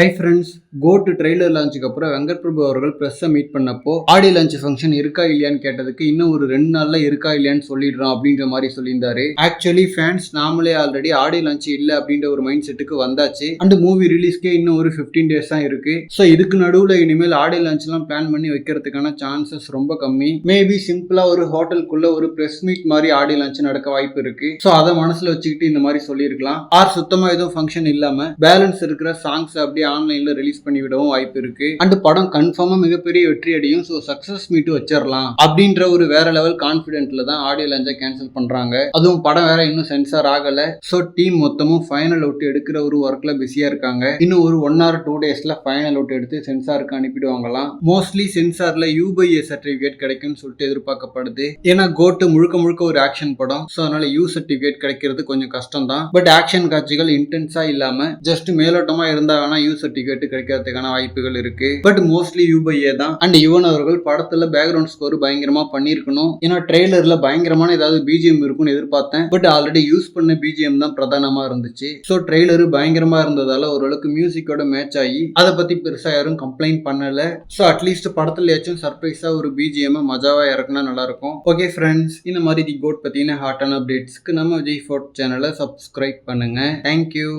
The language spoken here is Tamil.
Hi friends go to trailer லான்ச்சுக்கு அப்புறம் வெங்கட் பிரபு அவர்கள் ப்ரெஸ்ஸை மீட் பண்ணப்போ ஆடியோ லான்ச் ஃபங்க்ஷன் இருக்கா இல்லையான்னு கேட்டதுக்கு இன்னும் ஒரு ரெண்டு நாள்ல இருக்கா இல்லையான்னு சொல்லிடுறோம் அப்படின்ற மாதிரி சொல்லியிருந்தாரு. ஆக்சுவலி ஃபேன்ஸ் நாமளே ஆல்ரெடி ஆடியோ லான்ச் இல்லை அப்படின்ற ஒரு மைண்ட் செட்டுக்கு வந்தாச்சு. அண்ட் மூவி ரிலீஸ்க்கே இன்னும் ஒரு ஃபிஃப்டீன் டேஸ் தான் இருக்கு. ஸோ இதுக்கு நடுவில் இனிமேல் ஆடியோ லான்ச்லாம் பிளான் பண்ணி வைக்கிறதுக்கான சான்சஸ் ரொம்ப கம்மி. மேபி சிம்பிளா ஒரு ஹோட்டலுக்குள்ள ஒரு ப்ரெஸ் மீட் மாதிரி ஆடியோ லான்ச் நடக்க வாய்ப்பு இருக்கு. ஸோ அதை மனசுல வச்சுக்கிட்டு இந்த மாதிரி சொல்லியிருக்கலாம். ஆர் சுத்தமா எதுவும் ஃபங்க்ஷன் இல்லாம பேலன்ஸ் இருக்கிற சாங்ஸ் அப்படியே ஆன்லைன்ல ரிலீஸ் பண்ணி விடவும் வாய்ப்பு இருக்கு. அண்ட் படம் கன்ஃபார்மா மிகப்பெரிய வெற்றி அடையும். ஸோ சக்சஸ் மீட் வச்சிடலாம் அப்படின்ற ஒரு வேற லெவல் கான்ஃபிடென்ட்ல தான் ஆடியோ லான்ச்சை கேன்சல் பண்றாங்க. அதுவும் படம் வேற இன்னும் சென்சார் ஆகல. ஸோ டீம் மொத்தமும் ஃபைனல் அவுட் எடுக்கிற ஒரு ஒர்க்ல பிஸியா இருக்காங்க. இன்னும் ஒரு ஒன் ஆர் டூ டேஸ்ல ஃபைனல் அவுட் எடுத்து சென்சாருக்கு அனுப்பிடுவாங்களாம். மோஸ்ட்லி சென்சார்ல யூபைஏ சர்டிபிகேட் கிடைக்கும்னு சொல்லிட்டு எதிர்பார்க்கப்படுது. ஏன்னா கோட்டு முழுக்க முழுக்க ஒரு ஆக்ஷன் படம். ஸோ அதனால யூ சர்டிபிகேட் கிடைக்கிறது கொஞ்சம் கஷ்டம் தான் பட் ஆக்ஷன் காட்சிகள் இன்டென்ஸா இல்லாம ஜஸ்ட் மேலோட்டமா இருந்தா வேணா யூ சர்டிபிகேட் கிடைக்கிறதுக்கான வாய்ப்புகள் இருக்கு. பட் மோஸ்ட்லி யூபைஏ தான். அண்ட் யுவன் அவர்கள் படத்துல பேக்ரவுண்ட் ஸ்கோர் பயங்கரமா பண்ணியிருக்கணும். ஏன்னா ட்ரெய்லர்ல பயங்கரமான ஏதாவது பிஜிஎம் இருக்கும்னு எதிர்பார்த்தேன். பட் ஆல்ரெடி யூஸ் பண்ண பிஜிஎம் தான் பிரதானமா இருந்துச்சு. ஸோ ட்ரெய்லரு பயங்கரமா இருந்ததால ஓரளவுக்கு மியூசிக்கோட மேட்ச் ஆகி அதை பத்தி பெருசா யாரும் கம்ப்ளைண்ட் பண்ணல. ஸோ அட்லீஸ்ட் படத்துலயாச்சும் சர்ப்ரைஸா ஒரு பிஜிஎம் மஜாவா இறக்குனா நல்லா இருக்கும் ஓகே ஃப்ரெண்ட்ஸ் இந்த மாதிரி தி கோட் பத்தின ஹாட்டான அப்டேட்ஸ்க்கு நம்ம விஜய் ஃபோர்ட் சேனலை சப்ஸ்கிரைப் பண்ணுங்க. Thank you